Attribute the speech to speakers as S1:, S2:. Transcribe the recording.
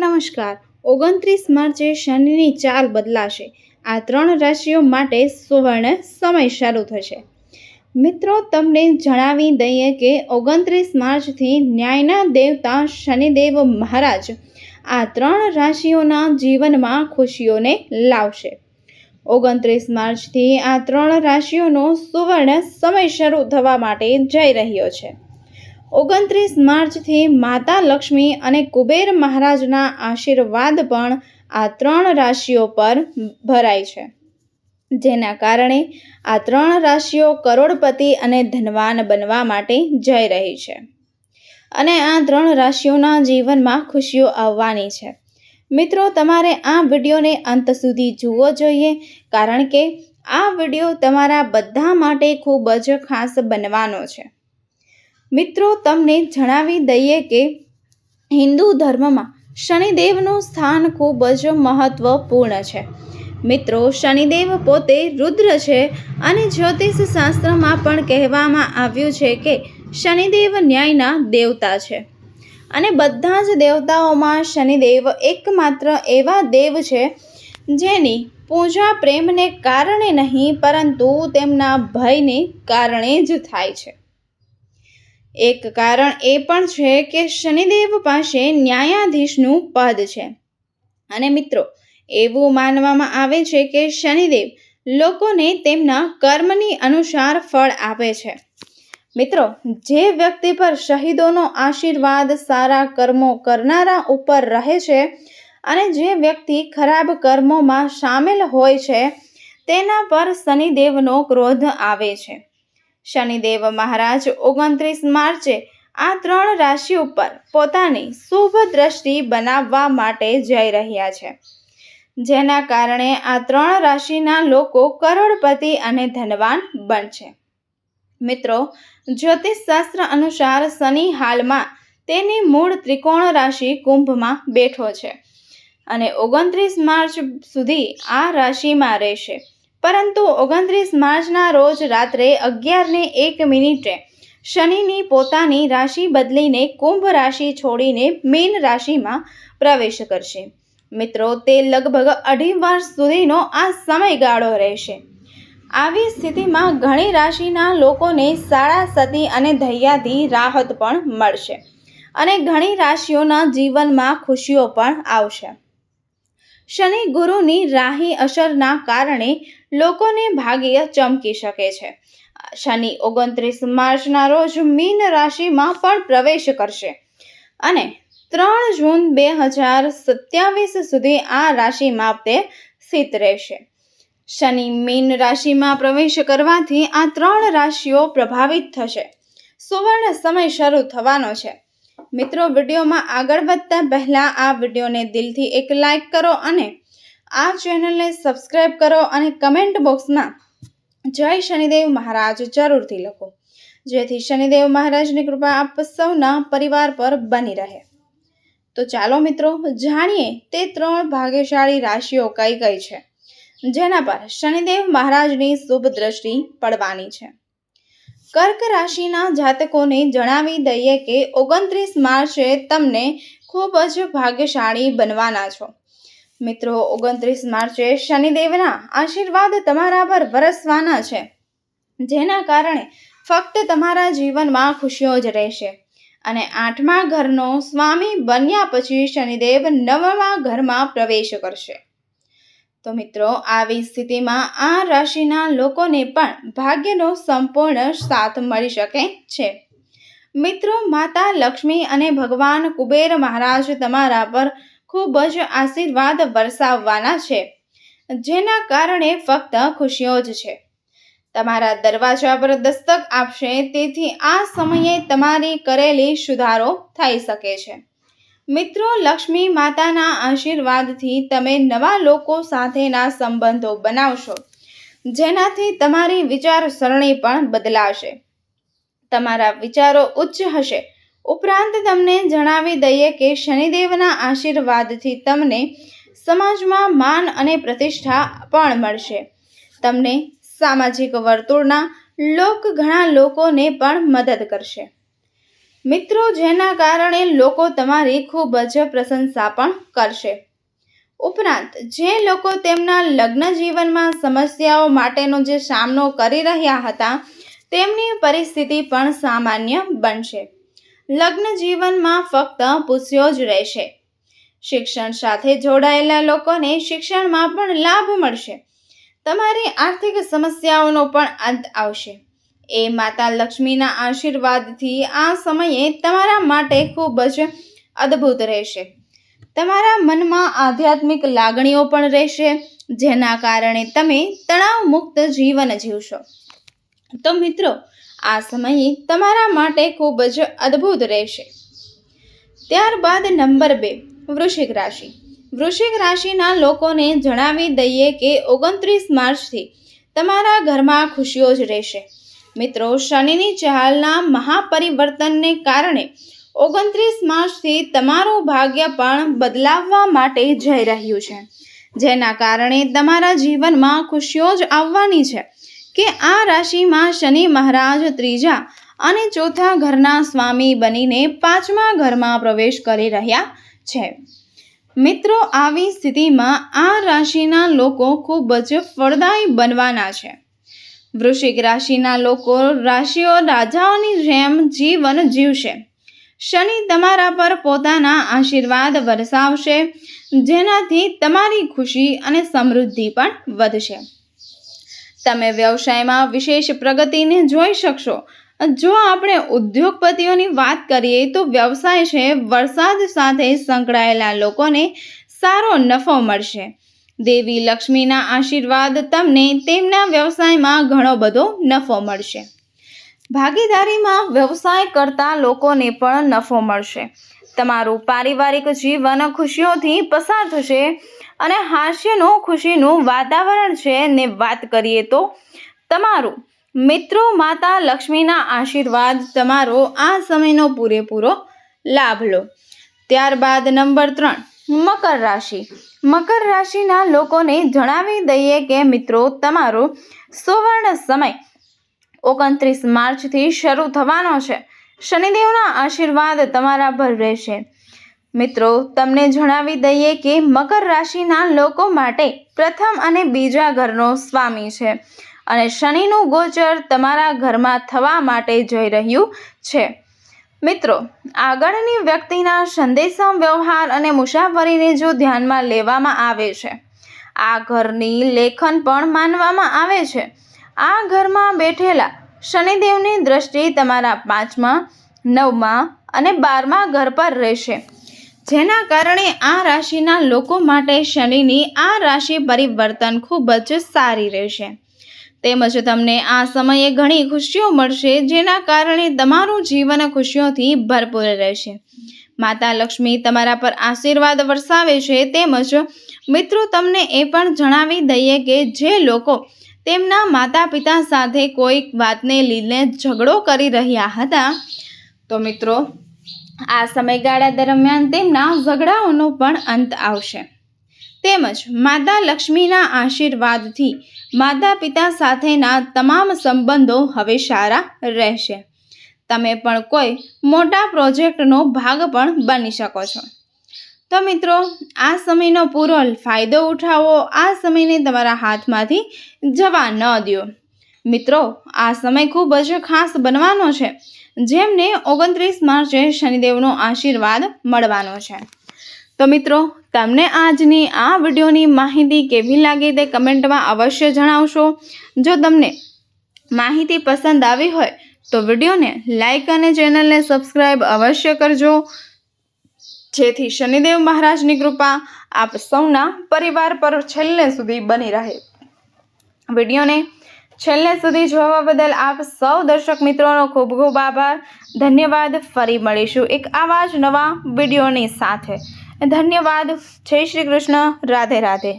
S1: નમસ્કાર. ઓગણત્રીસ માર્ચે શનિની ચાલ બદલાશે. આ ત્રણ રાશિઓ માટે સુવર્ણ સમય શરૂ થશે. મિત્રો, તમને જણાવી દઈએ કે ઓગણત્રીસ માર્ચથી ન્યાયના દેવતા શનિદેવ મહારાજ આ ત્રણ રાશિઓના જીવનમાં ખુશીઓને લાવશે. ઓગણત્રીસ માર્ચથી આ ત્રણ રાશિઓનો સુવર્ણ સમય શરૂ થવા માટે જઈ રહ્યો છે. ઓગણત્રીસ માર્ચથી માતા લક્ષ્મી અને કુબેર મહારાજના આશીર્વાદ પણ આ ત્રણ રાશિઓ પર ભરાય છે. જેના કારણે આ ત્રણ રાશિઓ કરોડપતિ અને ધનવાન બનવા માટે જઈ રહી છે. અને આ ત્રણ રાશિઓના જીવનમાં ખુશીઓ આવવાની છે. મિત્રો, તમારે આ વિડીયોને અંત સુધી જુઓ જોઈએ, કારણ કે આ વીડિયો તમારા બધા માટે ખૂબ જ ખાસ બનવાનો છે. મિત્રો, તમને જણાવી દઈએ કે હિન્દુ ધર્મમાં શનિદેવનું સ્થાન ખૂબ જ મહત્વપૂર્ણ છે. મિત્રો, શનિદેવ પોતે રુદ્ર છે અને જ્યોતિષ શાસ્ત્રમાં પણ કહેવામાં આવ્યું છે કે શનિદેવ ન્યાયના દેવતા છે. અને બધા જ દેવતાઓમાં શનિદેવ એકમાત્ર એવા દેવ છે જેની પૂજા પ્રેમને કારણે નહીં, પરંતુ તેમના ભયને કારણે જ થાય છે. એક કારણ એ પણ છે કે શનિદેવ પાસે ન્યાયાધીશનું પદ છે. અને મિત્રો, એવું માનવામાં આવે છે કે શનિદેવ લોકોને તેમના કર્મની અનુસાર ફળ આપે છે. મિત્રો, જે વ્યક્તિ પર શહીદોનો આશીર્વાદ, સારા કર્મો કરનારા ઉપર રહે છે અને જે વ્યક્તિ ખરાબ કર્મોમાં સામેલ હોય છે, તેના પર શનિદેવનો ક્રોધ આવે છે. શનિદેવ મહારાજ ઓગણત્રીસ માર્ચે આ ત્રણ રાશિ ઉપર પોતાની શુભ દ્રષ્ટિ બનાવવા માટે જઈ રહ્યા છે. જેના કારણે આ ત્રણ રાશિના લોકો કરોડપતિ અને ધનવાન બનશે. મિત્રો જ્યોતિષ શાસ્ત્ર અનુસાર શનિ હાલમાં તેની મૂળ ત્રિકોણ રાશિ કુંભમાં બેઠો છે અને ઓગણત્રીસ માર્ચ સુધી આ રાશિમાં રહેશે. પરંતુ ઓગણત્રીસ માર્ચના રોજ રાત્રે અગિયારને એક મિનિટે શનિની પોતાની રાશિ બદલીને કુંભ રાશિ છોડીને મીન રાશિમાં પ્રવેશ કરશે. મિત્રો, તે લગભગ અઢી વર્ષ સુધીનો આ સમયગાળો રહેશે. આવી સ્થિતિમાં ઘણી રાશિના લોકોને સારા સતી અને ધૈયાથી રાહત પણ મળશે અને ઘણી રાશિઓના જીવનમાં ખુશીઓ પણ આવશે. શનિ ગુરુની રાહી અસરના કારણે લોકોને ભાગ્ય ચમકી શકે છે. શનિ ઓગણત્રીસ માર્ચના રોજ મીન રાશિમાં પણ પ્રવેશ કરશે અને ત્રણ જૂન બે હજાર સત્યાવીસ સુધી આ રાશિમાં તે સ્થિત રહેશે. શનિ મીન રાશિમાં પ્રવેશ કરવાથી આ ત્રણ રાશિઓ પ્રભાવિત થશે. સુવર્ણ સમય શરૂ થવાનો છે. મિત્રો, વિડીયોમાં આગળ વધતા પહેલાં આ વિડીયોને દિલથી એક લાઇક કરો અને આ ચેનલને સબસ્ક્રાઈબ કરો અને કમેન્ટ બોક્સમાં જય શનિદેવ મહારાજ જરૂરથી લખો. જેથી શનિદેવ મહારાજની કૃપા આપ સૌના પરિવાર પર બની રહે. તો ચાલો મિત્રો, જાણીએ તે ત્રણ ભાગ્યશાળી રાશિઓ કઈ કઈ છે, જેના પર શનિદેવ મહારાજની શુભ દ્રષ્ટિ પડવાની છે. કર્ક રાશિના જાતકોને જણાવી દઈએ કે ઓગણત્રીસ માર્ચે તમને ખૂબ જ ભાગ્યશાળી બનવાના છો. મિત્રો, ઓગણત્રીસ માર્ચે શનિદેવના આશીર્વાદ તમારા પર વરસવાના છે. જેના કારણે ફક્ત તમારા જીવનમાં ખુશીઓ જ રહેશે. અને આઠમા ઘરનો સ્વામી બન્યા પછી શનિદેવ નવમા ઘરમાં પ્રવેશ કરશે. તો મિત્રો, આવી સ્થિતિમાં આ રાશિના લોકોને પણ ભાગ્યનો સંપૂર્ણ સાથ મળી શકે છે. મિત્રો, માતા લક્ષ્મી અને ભગવાન કુબેર મહારાજ તમારા પર ખૂબ જ આશીર્વાદ વરસાવવાના છે, જેના કારણે ફક્ત ખુશીઓ જ છે. તમારા દરવાજા પર દસ્તક આપશે, તેથી આ સમયે તમારી કરેલી સુધારો થઈ શકે છે. મિત્રો, લક્ષ્મી માતાના આશીર્વાદથી તમે નવા લોકો સાથેના સંબંધો બનાવશો, જેનાથી તમારી વિચારસરણી પણ બદલાશે. તમારા વિચારો ઉચ્ચ હશે ઉપરાંત તમને જણાવી દઈએ કે શનિદેવના આશીર્વાદથી તમને સમાજમાં માન અને પ્રતિષ્ઠા પણ મળશે. તમને સામાજિક વર્તુળના લોક ઘણા લોકોને પણ મદદ કરશે. મિત્રો, જેના કારણે લોકો તમારી ખૂબ જ પ્રશંસા પણ કરશે. ઉપરાંત, જે લોકો તેમના લગ્ન જીવનમાં સમસ્યાઓ માટેનો જે સામનો કરી રહ્યા હતા, તેમની પરિસ્થિતિ પણ સામાન્ય બનશે. લગ્ન જીવનમાં ફક્ત પૂછ્યો જ રહેશે. શિક્ષણ સાથે જોડાયેલા લોકોને શિક્ષણમાં પણ લાભ મળશે. તમારી આર્થિક સમસ્યાઓનો પણ અંત આવશે. એ માતા લક્ષ્મીના આશીર્વાદથી આ સમયે તમારા માટે ખૂબ જ અદ્ભુત રહેશે. તમારા મનમાં આધ્યાત્મિક લાગણીઓ પણ રહેશે, જેના કારણે તમે તણાવ મુક્ત જીવન જીવશો. તો મિત્રો આ સમયે તમારા માટે ખૂબ જ અદ્ભુત રહેશે. ત્યારબાદ નંબર બે, વૃશ્ચિક રાશિ. વૃશ્ચિક રાશિના લોકોને જણાવી દઈએ કે ઓગણત્રીસ માર્ચથી તમારા ઘરમાં ખુશીઓ જ રહેશે. મિત્રો, શનિની ચહાલના મહાપરિવર્તનને કારણે ઓગણત્રીસ માર્ચથી તમારું ભાગ્ય પણ બદલાવવા માટે જઈ રહ્યું છે. જેના કારણે તમારા જીવનમાં ખુશીઓ જ આવવાની છે. કે આ રાશિમાં શનિ મહારાજ ત્રીજા અને ચોથા ઘરના સ્વામી બનીને પાંચમા ઘરમાં પ્રવેશ કરી રહ્યા છે. મિત્રો, આવી સ્થિતિમાં આ રાશિના લોકો ખૂબ જ ફળદાયી બનવાના છે. વૃશ્ચિક રાશિના લોકો રાશિઓ રાજાઓની જેમ જીવન જીવશે. શનિ તમારા પર પોતાના આશીર્વાદ વરસાવશે, જેનાથી તમારી ખુશી અને સમૃદ્ધિ પણ વધશે. તમે વ્યવસાયમાં વિશેષ પ્રગતિને જોઈ શકશો. જો આપણે ઉદ્યોગપતિઓની વાત કરીએ તો વ્યવસાય છે, વરસાદ સાથે સંકળાયેલા લોકોને સારો નફો મળશે. દેવી લક્ષ્મીના આશીર્વાદ તમને તેમના વ્યવસાયમાં ઘણો બધો નફો મળશે. ભાગીદારીમાં વ્યવસાય કરતા લોકોને પણ નફો મળશે. તમારું પારિવારિક જીવન ખુશીઓથી પસાર થશે. અને હાસ્યનું, ખુશીનું વાતાવરણ છે ને વાત કરીએ તો તમારું. મિત્રો, માતા લક્ષ્મીના આશીર્વાદ તમારો આ સમયનો પૂરેપૂરો લાભ લો. ત્યારબાદ નંબર ત્રણ, મકર રાશિ. મકર રાશિના લોકોને જણાવી દઈએ કે મિત્રો, તમારો સુવર્ણ સમય ઓગણત્રીસ માર્ચથી શરૂ થવાનો છે. શનિદેવના આશીર્વાદ તમારા પર રહેશે. મિત્રો, તમને જણાવી દઈએ કે મકર રાશિના લોકો માટે પ્રથમ અને બીજા ઘરનો સ્વામી છે અને શનિનું ગોચર તમારા ઘરમાં થવા માટે જઈ રહ્યું છે. મિત્રો, આગળની વ્યક્તિના સંદેશા, વ્યવહાર અને મુસાફરીને જો ધ્યાનમાં લેવામાં આવે છે, આ ઘરની લેખન પણ માનવામાં આવે છે. આ ઘરમાં બેઠેલા શનિદેવની દ્રષ્ટિ તમારા પાંચમા, નવમા અને બારમા ઘર પર રહેશે. જેના કારણે આ રાશિના લોકો માટે શનિની આ રાશિ પરિવર્તન ખૂબ જ સારી રહેશે. તેમજ તમને આ સમયે ઘણી ખુશીઓ મળશે, જેના કારણે તમારું જીવન ખુશીઓથી ભરપૂર રહેશે. માતા લક્ષ્મી તમારા પર આશીર્વાદ વરસાવે છે, તેમજ મિત્રો તમને એ પણ જણાવી દઈએ કે જે લોકો તેમના માતા પિતા સાથે કોઈક વાતને લીધે ઝઘડો કરી રહ્યા હતા, તો મિત્રો આ સમયગાળા દરમિયાન તેમના ઝઘડાઓનો પણ અંત આવશે. તેમજ માતા લક્ષ્મીના આશીર્વાદથી માતા પિતા સાથેના તમામ સંબંધો હવે સારા રહેશે. તમે પણ કોઈ મોટા પ્રોજેક્ટનો ભાગ પણ બની શકો છો. તો મિત્રો, આ સમયનો પૂરો ફાયદો ઉઠાવો, આ સમયને તમારા હાથમાંથી જવા ન દો. મિત્રો, આ સમય ખૂબ જ ખાસ બનવાનો છે, જેમને ઓગણત્રીસ માર્ચે શનિદેવનો આશીર્વાદ મળવાનો છે. તો મિત્રો, તમને આજની આ વિડીયોની માહિતી કેવી લાગી તે કમેન્ટમાં અવશ્ય જણાવશો. જો તમને માહિતી પસંદ આવી હોય, તો વિડીયોને લાઇક અને ચેનલને સબસ્ક્રાઈબ અવશ્ય કરજો. જેથી શનિદેવ મહારાજની કૃપા આપ સૌના પરિવાર પર છેલ્લે સુધી બની રહે. વિડીયોને છેલ્લે સુધી જોવા બદલ આપ સૌ દર્શક મિત્રોનો ખૂબ ખૂબ આભાર. ધન્યવાદ. ફરી મળીશું એક આવા જ નવા વિડીયોની સાથે. ધન્યવાદ. જય શ્રી કૃષ્ણ. રાધે રાધે.